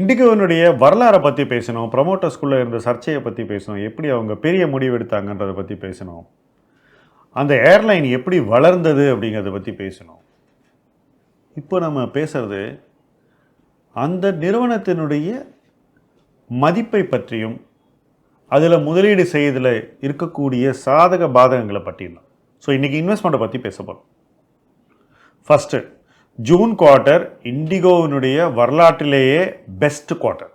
இண்டிகோவினுடைய வரலாறை பற்றி பேசணும் ப்ரமோட்டர்ஸ்குள்ளே இருந்த சர்ச்சையை பற்றி பேசணும் எப்படி அவங்க பெரிய முடிவு எடுத்தாங்கன்றதை பற்றி பேசணும். அந்த ஏர்லைன் எப்படி வளர்ந்தது அப்படிங்கிறத பற்றி பேசணும். இப்போ நம்ம பேசுகிறது அந்த நிறுவனத்தினுடைய மதிப்பை பற்றியும் அதில் முதலீடு செய்ததில் இருக்கக்கூடிய சாதக பாதகங்களை பற்றியும் தான். ஸோ இன்றைக்கி இன்வெஸ்ட்மெண்ட்டை பற்றி பேச போகிறோம் ஃபஸ்ட்டு ஜூன் குவார்ட்டர் இண்டிகோவினுடைய வரலாற்றிலேயே பெஸ்ட் குவார்ட்டர்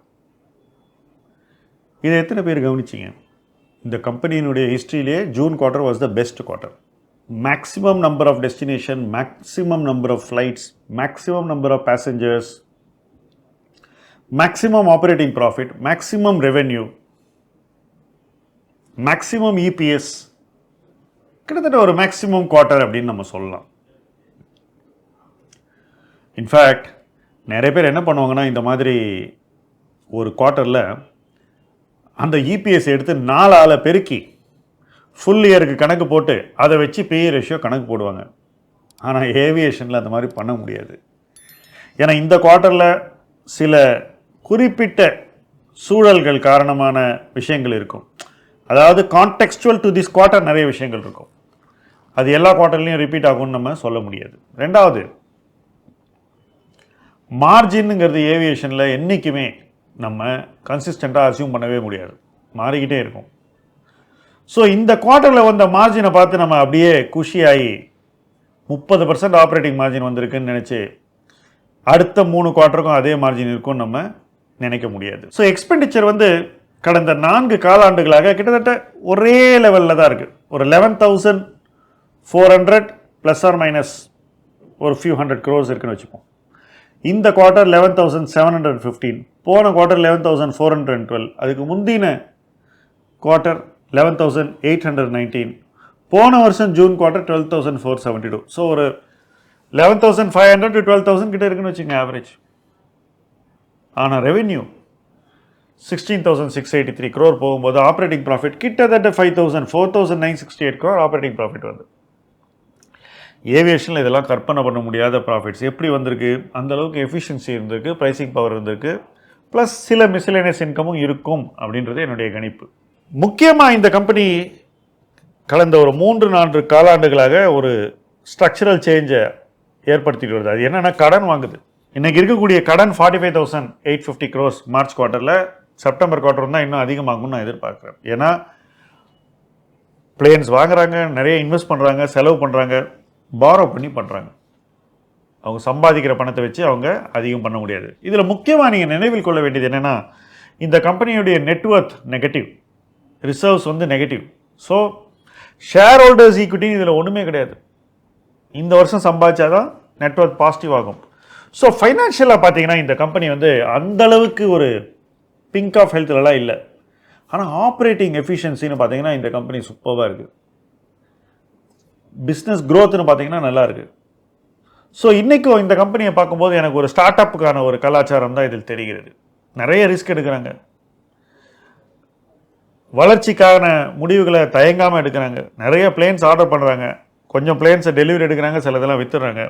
இதை எத்தனை பேர் கவனிச்சிங்க? இந்த கம்பெனியினுடைய ஹிஸ்ட்ரியிலே June quarter was the best quarter maximum number of destination maximum number of flights maximum number of passengers maximum operating profit maximum revenue maximum EPS கிட்டத்தட்ட ஒரு மேக்ஸிமம் குவார்ட்டர் அப்படின்னு நம்ம சொல்லலாம். இன்ஃபேக்ட் நிறைய பேர் என்ன பண்ணுவாங்கன்னா இந்த மாதிரி ஒரு குவார்ட்டரில் அந்த இபிஎஸ் எடுத்து நாலு ஆளை பெருக்கி ஃபுல் இயருக்கு கணக்கு போட்டு அதை வச்சு பிஏ ரேஷியோ கணக்கு போடுவாங்க. ஆனால் ஏவியேஷனில் அந்த மாதிரி பண்ண முடியாது. ஏன்னா இந்த குவார்ட்டரில் சில குறிப்பிட்ட சூழல்கள் காரணமான விஷயங்கள் இருக்கும். அதாவது கான்டெக்ஸ்டுவல் டு திஸ் குவார்ட்டர் நிறைய விஷயங்கள் இருக்கும். அது எல்லா குவார்ட்டர்லேயும் ரிப்பீட் ஆகும்னு நம்ம சொல்ல முடியாது. ரெண்டாவது மார்ஜின்ங்கிறது ஏவியேஷனில் என்றைக்குமே நம்ம கன்சிஸ்டண்ட்டாக அசியூம் பண்ணவே முடியாது. மாறிக்கிட்டே இருக்கும். ஸோ இந்த குவார்ட்டரில் வந்த மார்ஜினை பார்த்து நம்ம அப்படியே குஷியாகி முப்பது பர்சன்ட் ஆப்ரேட்டிங் மார்ஜின் வந்திருக்குன்னு நினச்சி அடுத்த மூணு குவார்ட்டருக்கும் அதே மார்ஜின் இருக்கும்னு நம்ம நினைக்க முடியாது. ஸோ எக்ஸ்பெண்டிச்சர் வந்து கடந்த நான்கு காலாண்டுகளாக கிட்டத்தட்ட ஒரே லெவலில் தான் இருக்குது ஒரு eleven thousand four hundred plus or minus ஒரு ஃபியூ ஹண்ட்ரட் க்ரோஸ் இருக்குன்னு வச்சுப்போம். இந்த quarter eleven thousand seven hundred fifteen போன quarter eleven thousand four hundred twelve அதுக்கு முந்தின quarter eleven thousand eight hundred nineteen போன வருஷம் June quarter twelve thousand four seventy two so ஒரு eleven thousand five hundred to twelve thousand கிட்ட இருக்குன்னு வச்சுங்க average ஆனால் revenue sixteen thousand six eighty three crore போகும்போது ஆப்ரேட்டிங் ப்ராஃபிட் கிட்டத்தட்ட five thousand four thousand nine sixty eight crore operating profit வருது ஏவியேஷனில் இதெல்லாம் கற்பனை பண்ண முடியாத ப்ராஃபிட்ஸ் எப்படி வந்திருக்கு? அந்தளவுக்கு எஃபிஷியன்சி இருந்திருக்கு ப்ரைசிங் பவர் இருந்திருக்கு ப்ளஸ் சில மிஸ்லேனியஸ் இன்கமும் இருக்கும் அப்படின்றது என்னுடைய கணிப்பு. முக்கியமாக இந்த கம்பெனி கடந்த ஒரு மூன்று நான்கு காலாண்டுகளாக ஒரு ஸ்ட்ரக்சரல் சேஞ்சை ஏற்படுத்திட்டு வருது. அது என்னென்னா கடன் வாங்குது. இன்றைக்கி இருக்கக்கூடிய கடன் forty five thousand eight fifty crores March குவார்ட்டரில் September quarter தான் இன்னும் அதிகமாகும்னு நான் எதிர்பார்க்குறேன். ஏன்னா பிளேன்ஸ் வாங்குறாங்க நிறைய இன்வெஸ்ட் பண்ணுறாங்க செலவு பண்ணுறாங்க பாரோ பண்ணி பண்ணுறாங்க அவங்க சம்பாதிக்கிற பணத்தை வச்சு அவங்க அதிகம் பண்ண முடியாது. இதில் முக்கியமாக நீங்கள் நினைவில் கொள்ள வேண்டியது என்னென்னா இந்த கம்பெனியுடைய நெட்ஒர்க் நெகட்டிவ் ரிசர்வ்ஸ் வந்து நெகட்டிவ் ஸோ ஷேர் ஹோல்டர்ஸ் ஈக்விட்டின்னு இதில் ஒன்றுமே கிடையாது. இந்த வருஷம் சம்பாதிச்சாதான் நெட்ஒர்க் பாசிட்டிவ் ஆகும். ஸோ ஃபைனான்ஷியலாக பார்த்தீங்கன்னா இந்த கம்பெனி வந்து அந்தளவுக்கு ஒரு பிங்க் ஆஃப் ஹெல்த்லலாம் இல்லை. ஆனால் ஆப்ரேட்டிங் எஃபிஷியன்சின்னு பார்த்தீங்கன்னா இந்த கம்பெனி சூப்பராக இருக்குது பிஸ்னஸ் க்ரோத்னு பார்த்தீங்கன்னா நல்லா ஸோ இன்றைக்கும் இந்த கம்பெனியை பார்க்கும்போது எனக்கு ஒரு ஸ்டார்ட் அப்புக்கான ஒரு கலாச்சாரம் தான் இதில் தெரிகிறது. நிறைய ரிஸ்க் எடுக்கிறாங்க. வளர்ச்சிக்கான முடிவுகளை தயங்காமல் எடுக்கிறாங்க. நிறைய பிளேன்ஸ் ஆர்டர் பண்ணுறாங்க கொஞ்சம் பிளேன்ஸை டெலிவரி எடுக்கிறாங்க சில இதெல்லாம் வித்துடுறாங்க.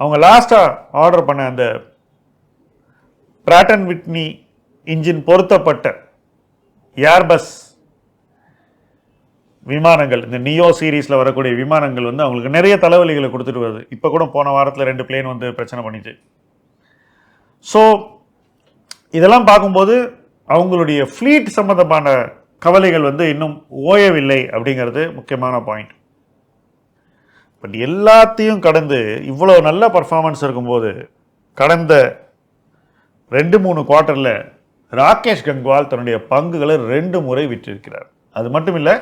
அவங்க லாஸ்ட்டாக ஆர்டர் பண்ண அந்த பிராட்டன் விட்னி இன்ஜின் பொருத்தப்பட்ட ஏர்பஸ் விமானங்கள் இந்த நியோ சீரீஸில் வரக்கூடிய விமானங்கள் வந்து அவங்களுக்கு நிறைய தலைவலிகளை கொடுத்துட்டு வருது. இப்போ கூட போன வாரத்தில் ரெண்டு பிளேன் வந்து பிரச்சனை பண்ணிச்சு. ஸோ இதெல்லாம் பார்க்கும்போது அவங்களுடைய ஃப்ளீட் சம்மந்தமான கவலைகள் வந்து இன்னும் ஓயவில்லை அப்படிங்கிறது முக்கியமான பாயிண்ட் பட் எல்லாத்தையும் கடந்து இவ்வளோ நல்ல பர்ஃபார்மன்ஸ் இருக்கும்போது கடந்த ரெண்டு மூணு குவார்ட்டரில் ராகேஷ் கங்வால் தன்னுடைய பங்குகளை ரெண்டு முறை விற்றிருக்கிறார். அது மட்டும் இல்லை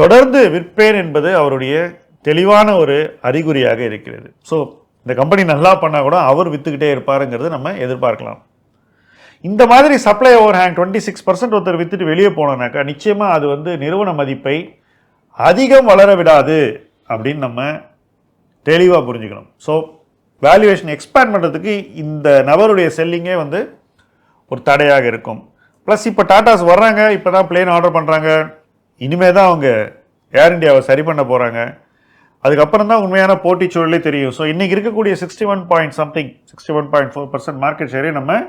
தொடர்ந்து விற்பேன் என்பது அவருடைய தெளிவான ஒரு அறிகுறியாக இருக்கிறது. ஸோ இந்த கம்பெனி நல்லா பண்ணால் கூட அவர் விற்றுக்கிட்டே இருப்பாருங்கிறது நம்ம எதிர்பார்க்கலாம். இந்த மாதிரி supply overhang twenty six percent ஒருத்தர் விற்றுட்டு வெளியே போனோம்னாக்கா நிச்சயமாக அது வந்து நிறுவன மதிப்பை அதிகம் வளர விடாது அப்படின்னு நம்ம தெளிவாக புரிஞ்சுக்கணும். ஸோ வேல்யூவேஷன் எக்ஸ்பேண்ட் பண்ணுறதுக்கு இந்த நபருடைய செல்லிங்கே வந்து ஒரு தடையாக இருக்கும். ப்ளஸ் இப்போ டாட்டாஸ் வர்றாங்க இப்போ தான் பிளேன் ஆர்டர் பண்ணுறாங்க இனிமே தான் அவங்க ஏர் இண்டியாவை சரி பண்ண போகிறாங்க அதுக்கப்புறம் தான் உண்மையான போட்டி சூழலே தெரியும். ஸோ இன்றைக்கி இருக்கக்கூடிய sixty one point something sixty one point four percent market ஷேரே நம்ம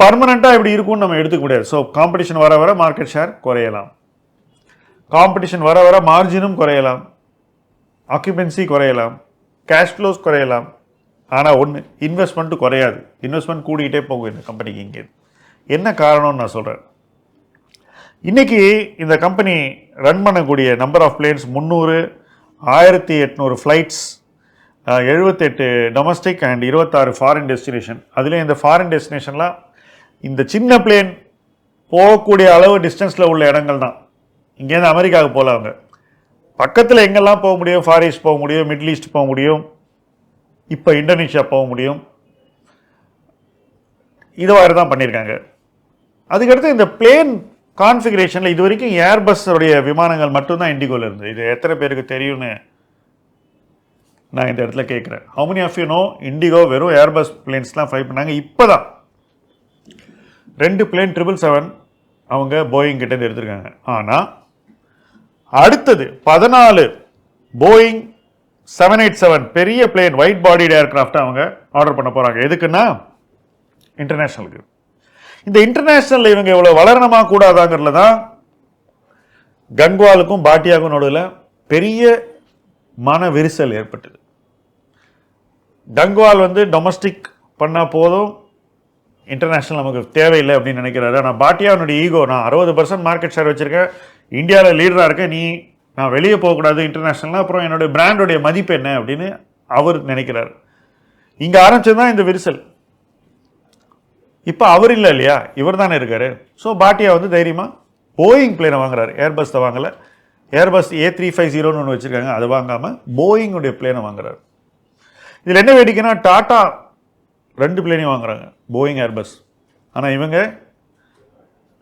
பர்மனெண்ட்டாக இப்படி இருக்கும்னு நம்ம எடுத்துக்க முடியாது. ஸோ காம்படிஷன் வர வர மார்க்கெட் ஷேர் குறையலாம். காம்படிஷன் வர வர மார்ஜினும் குறையலாம். ஆக்குபென்சி குறையலாம். கேஷ் ஃப்ளோஸ் குறையலாம். ஆனால் ஒன்று இன்வெஸ்ட்மெண்ட்டு குறையாது. இன்வெஸ்ட்மெண்ட் கூடிக்கிட்டே போகும் இந்த கம்பெனிக்கு இங்கே. என்ன காரணம்னு நான் சொல்கிறேன் இன்றைக்கி இந்த கம்பெனி ரன் பண்ணக்கூடிய நம்பர் ஆஃப் பிளேன்ஸ் முந்நூறு ஆயிரத்தி எட்நூறு ஃப்ளைட்ஸ் எழுபத்தெட்டு டொமஸ்டிக் அண்ட் இருபத்தாறு ஃபாரின் டெஸ்டினேஷன் அதுலேயும் இந்த ஃபாரின் டெஸ்டினேஷன்லாம் இந்த சின்ன பிளேன் போகக்கூடிய அளவு டிஸ்டன்ஸில் உள்ள இடங்கள் தான். இங்கேருந்து அமெரிக்காவுக்கு போகல அவங்க. பக்கத்தில் எங்கெல்லாம் போக முடியும்? ஃபார் ஈஸ்ட் போக முடியும் மிடில் ஈஸ்ட் போக முடியும் இப்போ இந்தோனேஷியா போக முடியும். இதுவாறு தான் பண்ணியிருக்காங்க. அதுக்கடுத்து இந்த பிளேன் கான்ஃபிகரேஷனில் இது வரைக்கும் ஏர்பஸ்ஸுடைய விமானங்கள் மட்டும்தான் இண்டிகோவில் இருந்தது. இது எத்தனை பேருக்கு தெரியும்னு நான் இந்த இடத்துல கேட்குறேன். How many of you know IndiGo வெறும் ஏர்பஸ் பிளேன்ஸ்லாம் ஃப்ளை பண்ணாங்க? இப்போ தான் ரெண்டு பிளேன் ட்ரிபிள் செவன் அவங்க போயிங் கிட்டேருந்து எடுத்திருக்காங்க. ஆனால் அடுத்தது பதினாலு போயிங் செவன் எயிட் செவன் பெரிய பிளேன் ஒயிட் பாடிடு ஏர்கிராஃப்ட் அவங்க ஆர்டர் பண்ண போகிறாங்க எதுக்குன்னா இன்டர்நேஷ்னலுக்கு இந்த இன்டர்நேஷ்னலில் இவங்க இவ்வளோ வளரணமா கூடாதாங்கிறதுல தான் கங்வாலுக்கும் பாட்டியாவுக்கும் நடுவில் பெரிய மன விரிசல் ஏற்பட்டது. கங்வால் வந்து டொமஸ்டிக் பண்ணால் போதும் இன்டர்நேஷ்னல் நமக்கு தேவையில்லை அப்படின்னு நினைக்கிறாரு. ஆனால் பாட்டியாவுடைய ஈகோ நான் அறுபது பர்சன்ட் மார்க்கெட் ஷேர் வச்சுருக்கேன் இந்தியாவில் லீடராக இருக்கேன் நீ நான் வெளியே போகக்கூடாது இன்டர்நேஷ்னலாக அப்புறம் என்னுடைய பிராண்டுடைய மதிப்பு என்ன அப்படின்னு அவர் நினைக்கிறார். இங்கே ஆரம்பிச்சது தான் இந்த விரிசல். இப்போ அவர் இல்லை இல்லையா? இவர் தானே இருக்காரு. ஸோ பாட்டியா வந்து தைரியமாக போயிங் பிளேனை வாங்குறாரு. ஏர்பஸ் வாங்கலை. ஏர்பஸ் ஏ த்ரீ ஃபைவ் ஜீரோன்னு ஒன்று வச்சுருக்காங்க. அதை வாங்காமல் போயிங்குடைய பிளேனை வாங்குறாரு. இதில் என்ன வேடிக்கைன்னா டாட்டா ரெண்டு பிளேனையும் வாங்குறாங்க. போயிங் ஏர்பஸ் ஆனால் இவங்க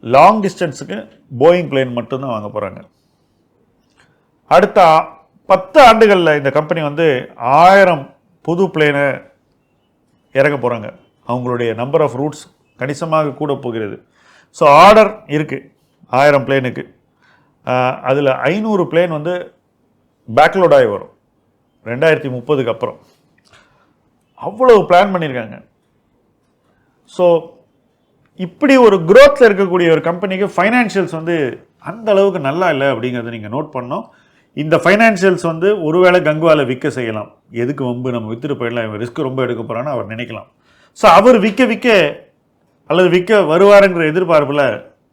லாங் டிஸ்டன்ஸுக்கு போயிங் பிளேன் மட்டும்தான் வாங்க போகிறாங்க அடுத்த பத்து ஆண்டுகளில் இந்த கம்பெனி வந்து ஆயிரம் புது பிளேனை இறக்க போகிறாங்க அவங்களுடைய நம்பர் ஆஃப் ரூட்ஸ் கணிசமாக கூட போகிறது. ஸோ ஆர்டர் இருக்குது ஆயிரம் பிளேனுக்கு அதில் ஐநூறு பிளேன் வந்து பேக்லோடாகி வரும். ரெண்டாயிரத்தி முப்பதுக்கு அப்புறம். அவ்வளவு பிளான் பண்ணியிருக்காங்க ஸோ இப்படி ஒரு குரோத்தில் இருக்கக்கூடிய ஒரு கம்பெனிக்கு ஃபைனான்ஷியல்ஸ் வந்து அந்த அளவுக்கு நல்லா இல்லை அப்படிங்கிறத நீங்கள் நோட் பண்ணோம் இந்த ஃபைனான்ஷியல்ஸ் வந்து ஒருவேளை கங்குவால விற்க செய்யலாம். எதுக்கு வம்பு? நம்ம வித்துட்டு போயிடலாம். இவன் ரிஸ்க் ரொம்ப எடுக்க போகிறான்னு அவர் நினைக்கலாம். ஸோ அவர் விற்க விற்க அல்லது விற்க வருவாருங்கிற எதிர்பார்ப்பில்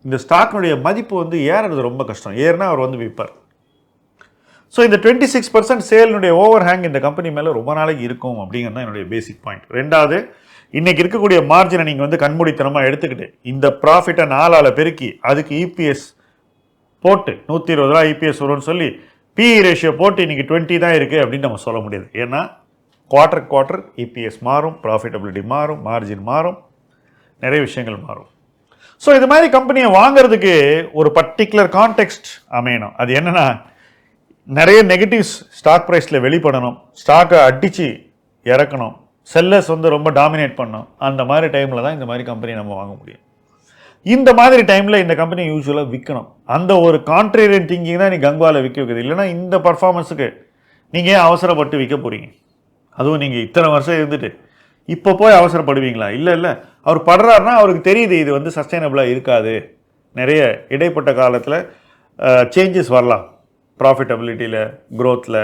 இந்த ஸ்டாக்கினுடைய மதிப்பு வந்து ஏறது ரொம்ப கஷ்டம். ஏறுனா அவர் வந்து விற்பார். ஸோ இந்த டுவெண்ட்டி சிக்ஸ் பர்சன்ட் சேலினுடைய ஓவர் ஹேங் இந்த கம்பெனி மேலே ரொம்ப நாளைக்கு இருக்கும் அப்படிங்கிறது தான் என்னுடைய பேசிக் பாயிண்ட் ரெண்டாவது இன்றைக்கி இருக்கக்கூடிய மார்ஜினை நீங்கள் வந்து கண்மூடித்தனமாக எடுத்துக்கிட்டு இந்த ப்ராஃபிட்டை நாலால் பெருக்கி அதுக்கு இபிஎஸ் போட்டு நூற்றி இருபது ரூபா இபிஎஸ் வரும்னு சொல்லி பிஇ ரேஷியோ போட்டு இன்றைக்கி டுவெண்ட்டி தான் இருக்குது அப்படின்னு நம்ம சொல்ல முடியாது. ஏன்னா குவார்டர் குவார்டர் இபிஎஸ் மாறும் ப்ராஃபிட்டபிலிட்டி மாறும் மார்ஜின் மாறும் நிறைய விஷயங்கள் மாறும். ஸோ இது மாதிரி கம்பெனியை வாங்குறதுக்கு ஒரு பர்டிகுலர் கான்டெக்ஸ்ட் அமையணும். அது என்னென்னா நிறைய நெகட்டிவ்ஸ் ஸ்டாக் ப்ரைஸில் வெளிப்படணும். ஸ்டாக்கை அடித்து இறக்கணும். செல்லர்ஸ் வந்து ரொம்ப டாமினேட் பண்ணணும். அந்த மாதிரி டைமில் தான் இந்த மாதிரி கம்பெனி நம்ம வாங்க முடியும். இந்த மாதிரி டைமில் இந்த கம்பெனி யூஸ்வலாக விற்கணும் அந்த ஒரு கான்ட்ரேரியன் திங்கிங் தான் நீ கங்குவாவில் விற்க வைக்கிறது. இல்லைன்னா இந்த பர்ஃபார்மன்ஸுக்கு நீங்கள் ஏன் அவசரப்பட்டு விற்க போகிறீங்க அதுவும் நீங்கள் இத்தனை வருஷம் இருந்துட்டு. இப்போ போய் அவசரப்படுவீங்களா? இல்லை இல்லை. அவர் படுறாருன்னா அவருக்கு தெரியுது இது வந்து சஸ்டைனபிளாக இருக்காது. நிறைய இடைப்பட்ட காலத்தில் சேஞ்சஸ் வரலாம். ப்ராஃபிட்டபிலிட்டியில் க்ரோத்தில்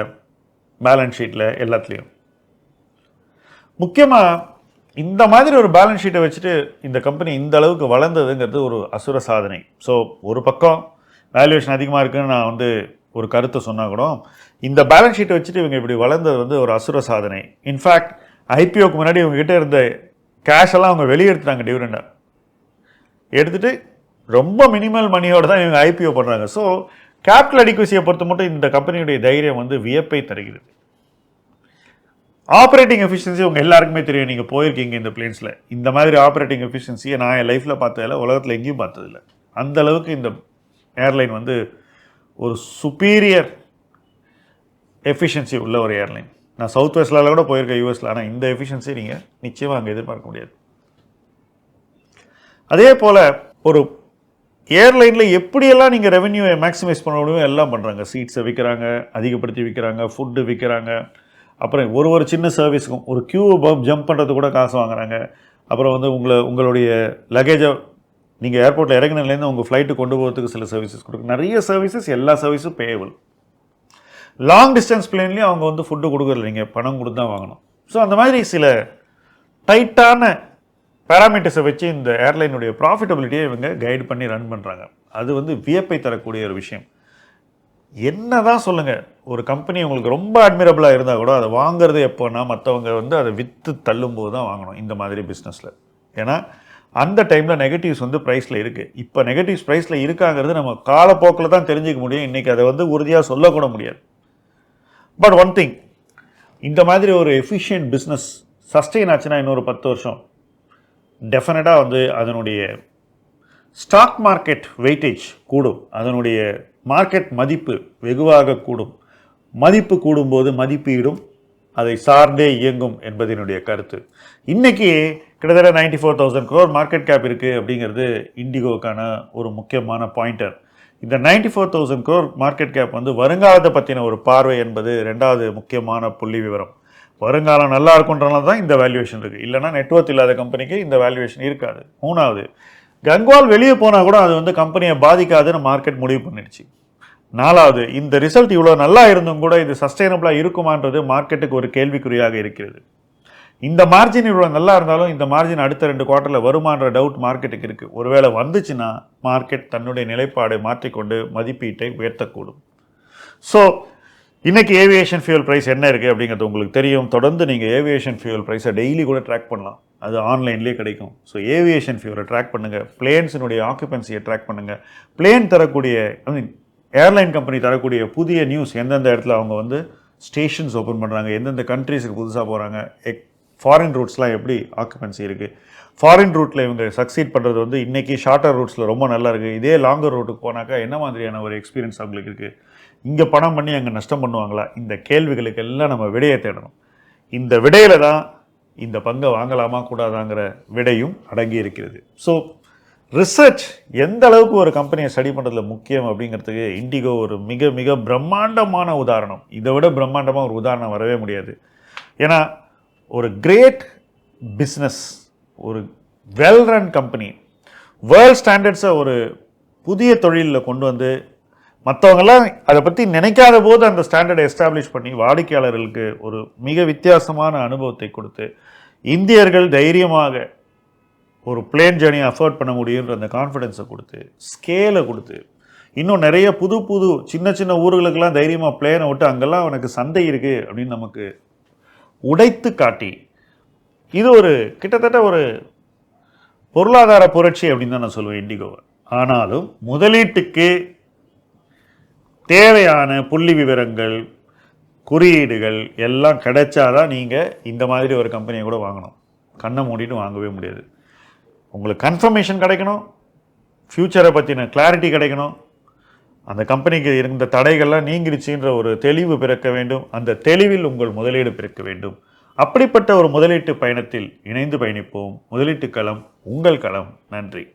பேலன்ஸ் ஷீட்டில் எல்லாத்துலேயும். முக்கியமாக இந்த மாதிரி ஒரு பேலன்ஸ் ஷீட்டை வச்சுட்டு இந்த கம்பெனி இந்த அளவுக்கு வளர்ந்ததுங்கிறது ஒரு அசுர சாதனை. ஸோ ஒரு பக்கம் வேல்யூவேஷன் அதிகமாக இருக்குதுன்னு நான் வந்து ஒரு கருத்தை சொன்னால் கூட இந்த பேலன்ஸ் ஷீட்டை வச்சுட்டு இவங்க இப்படி வளர்ந்தது வந்து ஒரு அசுர சாதனை. இன்ஃபேக்ட் ஐபிஓக்கு முன்னாடி இவங்ககிட்ட இருந்த கேஷ் எல்லாம் அவங்க வெளியே எடுத்துட்டாங்க டிவிடெண்டாக எடுத்துட்டு ரொம்ப மினிமல் மணியோடு தான் இவங்க ஐபிஓ பண்ணுறாங்க ஸோ கேபிட்டல் அடிக்குசியை பொறுத்த மட்டும் இந்த கம்பெனியுடைய தைரியம் வந்து வியப்பை தருகிறது. ஆப்ரேட்டிங் எஃபிஷியன்சி உங்கள் எல்லாருக்குமே தெரியும். நீங்கள் போயிருக்கீங்க இந்த பிளேன்ஸில் இந்த மாதிரி ஆப்ரேட்டிங் எஃபிஷியன்சியை நான் என் லைஃப்பில் பார்த்ததில்ல உலகத்தில் எங்கேயும் பார்த்ததில்ல. அந்த அளவுக்கு இந்த ஏர்லைன் வந்து ஒரு சுப்பீரியர் எஃபிஷியன்சி உள்ள ஒரு ஏர்லைன் நான் சவுத் வெஸ்டில் கூட போயிருக்கேன் யூஎஸில் ஆனால் இந்த எஃபிஷியன்சி நீங்கள் நிச்சயமாக அங்கே எதிர்பார்க்க முடியாது. அதே போல் ஒரு ஏர்லைனில் எப்படியெல்லாம் நீங்கள் ரெவென்யூவை மேக்ஸிமைஸ் பண்ண முடியுமோ எல்லாம் பண்ணுறாங்க சீட்ஸை விற்கிறாங்க அதிகப்படுத்தி விற்கிறாங்க ஃபுட்டு விற்கிறாங்க அப்புறம் ஒரு ஒரு சின்ன சர்வீஸுக்கும் ஒரு க்யூ ஜம்ப் பண்ணுறது கூட காசு வாங்குறாங்க. அப்புறம் வந்து உங்களை உங்களுடைய லக்கேஜை நீங்கள் ஏர்போர்ட்டில் இறங்கினதுலேருந்து உங்கள் ஃப்ளைட்டு கொண்டு போகிறதுக்கு சில சர்வீசஸ் கொடுக்கு நிறைய சர்வீசஸ் எல்லா சர்வீஸும் பேயபிள் லாங் டிஸ்டன்ஸ் பிளேன்லேயும் அவங்க வந்து ஃபுட்டு கொடுக்குறதில்ல நீங்கள் பணம் கொடுத்து தான் வாங்கணும். ஸோ அந்த மாதிரி சில டைட்டான பேராமீட்டர்ஸை வச்சு இந்த ஏர்லைனுடைய ப்ராஃபிட்டபிலிட்டியை இவங்க கைடு பண்ணி ரன் பண்ணுறாங்க அது வந்து வியப்பை தரக்கூடிய ஒரு விஷயம். என்ன தான் சொல்லுங்கள் ஒரு கம்பெனி உங்களுக்கு ரொம்ப அட்மிரபிளாக இருந்தால் கூட அதை வாங்குறது எப்போன்னா மற்றவங்க வந்து அதை விற்று தள்ளும்போது தான் வாங்கணும் இந்த மாதிரி பிஸ்னஸில் ஏன்னா அந்த டைமில் நெகட்டிவ்ஸ் வந்து ப்ரைஸில் இருக்குது இப்போ நெகட்டிவ்ஸ் ப்ரைஸில் இருக்காங்கிறது நம்ம காலப்போக்கில் தான் தெரிஞ்சுக்க முடியும். இன்றைக்கி அதை வந்து உறுதியாக சொல்லக்கூட முடியாது. பட் ஒன் திங் இந்த மாதிரி ஒரு எஃபிஷியன்ட் பிஸ்னஸ் சஸ்டெயின் ஆச்சுன்னா இன்னொரு பத்து வருஷம். டெஃபினட்டாக வந்து அதனுடைய ஸ்டாக் மார்க்கெட் வெயிட்டேஜ் கூடும். அதனுடைய மார்க்கெட் மதிப்பு வெகுவாக கூடும். மதிப்பு கூடும்போது மதிப்பீடும் அதை சார்ந்தே இயங்கும் என்பதனுடைய கருத்து. இன்னைக்கு கிட்டத்தட்ட ninety four thousand crore market cap இருக்குது அப்படிங்கிறது இண்டிகோக்கான ஒரு முக்கியமான பாயிண்டர் இந்த ninety four thousand crore market cap வந்து வருங்காலத்தை பற்றின ஒரு பார்வை என்பது ரெண்டாவது முக்கியமான புள்ளி விவரம். வருங்காலம் நல்லா இருக்குன்றனால தான் இந்த வேல்யூவேஷன் இருக்குது இல்லைனா நெட்ஒர்க் இல்லாத கம்பெனிக்கு இந்த வேல்யூவேஷன் இருக்காது. மூணாவது கங்வால் வெளியே போனால் கூட அது வந்து கம்பெனியை பாதிக்காதுன்னு மார்க்கெட் முடிவு பண்ணிடுச்சு. நாலாவது இந்த ரிசல்ட் இவ்வளோ நல்லா இருந்தும் கூட இது சஸ்டைனபிளாக இருக்குமான்றது மார்க்கெட்டுக்கு ஒரு கேள்விக்குறியாக இருக்கிறது. இந்த மார்ஜின் இவ்வளோ நல்லா இருந்தாலும் இந்த மார்ஜின் அடுத்த ரெண்டு குவார்ட்டரில் வருமான்ற டவுட் மார்க்கெட்டுக்கு இருக்குது ஒருவேளை வந்துச்சுன்னா மார்க்கெட் தன்னுடைய நிலைப்பாடை மாற்றிக்கொண்டு மதிப்பீட்டை உயர்த்தக்கூடும். ஸோ இன்றைக்கி ஏவியேஷன் ஃபியூல் ப்ரைஸ் என்ன இருக்குது அப்படிங்கிறது உங்களுக்கு தெரியும். தொடர்ந்து நீங்கள் ஏவியேஷன் ஃபியூல் ப்ரைஸை டெய்லி கூட ட்ராக் பண்ணலாம். அது ஆன்லைன்லேயே கிடைக்கும். ஸோ ஏவியேஷன் ஃபியூலை ட்ராக் பண்ணுங்கள் பிளேன்ஸினுடைய ஆக்குபென்சியை ட்ராக் பண்ணுங்கள் பிளேன் தரக்கூடிய ஐ மீன் ஏர்லைன் கம்பெனி தரக்கூடிய புதிய நியூஸ் எந்தெந்த இடத்துல அவங்க வந்து ஸ்டேஷன்ஸ் ஓப்பன் பண்ணுறாங்க எந்தெந்த கண்ட்ரீஸுக்கு புதுசாக போகிறாங்க எக் ஃபாரின் ரூட்ஸ்லாம் எப்படி ஆக்குபென்சி இருக்குது ஃபாரின் ரூட்டில் இவங்க சக்சீட் பண்ணுறது வந்து இன்றைக்கி ஷார்ட்டர் ரூட்ஸில் ரொம்ப நல்லா இருக்குது இதே லாங்கர் ரூட்டுக்கு போனாக்கா என்ன மாதிரியான ஒரு எக்ஸ்பீரியன்ஸ் அவங்களுக்கு இருக்குது இங்கே பணம் பண்ணி அங்கே நஷ்டம் பண்ணுவாங்களா? இந்த கேள்விகளுக்கு எல்லாம் நம்ம விடையை தேடணும். இந்த விடையில் தான் இந்த பங்கை வாங்கலாமா கூடாதாங்கிற விடையும் அடங்கி இருக்கிறது. ஸோ ரிசர்ச் எந்த அளவுக்கு ஒரு கம்பெனியை ஸ்டடி பண்ணுறதுல முக்கியம் அப்படிங்கிறதுக்கு இண்டிகோ ஒரு மிக மிக பிரம்மாண்டமான உதாரணம். இதை விட பிரம்மாண்டமாக ஒரு உதாரணம் வரவே முடியாது. ஏன்னா ஒரு கிரேட் பிஸ்னஸ் ஒரு வெல் ரன் கம்பெனி வேர்ல்ட் ஸ்டாண்டர்ட்ஸை ஒரு புதிய தொழிலில் கொண்டு வந்து மற்றவங்கெல்லாம் அதை பற்றி நினைக்காத போது அந்த ஸ்டாண்டர்டை எஸ்டாப்ளிஷ் பண்ணி வாடிக்கையாளர்களுக்கு ஒரு மிக வித்தியாசமான அனுபவத்தை கொடுத்து இந்தியர்கள் தைரியமாக ஒரு பிளேன் ஜேர்னி அஃபோர்ட் பண்ண முடியுன்ற அந்த கான்ஃபிடென்ஸை கொடுத்து ஸ்கேலை கொடுத்து இன்னும் நிறைய புது புது சின்ன சின்ன ஊர்களுக்கெல்லாம் தைரியமாக பிளேனை விட்டு அங்கெல்லாம் அவனுக்கு சந்தை இருக்குது அப்படின்னு நமக்கு உடைத்து காட்டி. இது ஒரு கிட்டத்தட்ட ஒரு பொருளாதார புரட்சி அப்படின்னு தான் நான் சொல்லுவேன் இண்டிகோவை. ஆனாலும் முதலீட்டுக்கு தேவையான புள்ளி விவரங்கள் குறியீடுகள் எல்லாம் கிடைச்சாதான் நீங்கள் இந்த மாதிரி ஒரு கம்பெனியை கூட வாங்கணும். கண்ணை மூடிட்டு வாங்கவே முடியாது. உங்களுக்கு கன்ஃபர்மேஷன் கிடைக்கணும். ஃப்யூச்சரை பற்றின கிளாரிட்டி கிடைக்கணும். அந்த கம்பெனிக்கு இருந்த தடைகள்லாம் நீங்கிருச்சுன்ற ஒரு தெளிவு பிறக்க வேண்டும். அந்த தெளிவில் உங்கள் முதலீடு பிறக்க வேண்டும். அப்படிப்பட்ட ஒரு முதலீட்டு பயணத்தில் இணைந்து பயணிப்போம். முதலீட்டு களம் உங்கள் களம். நன்றி.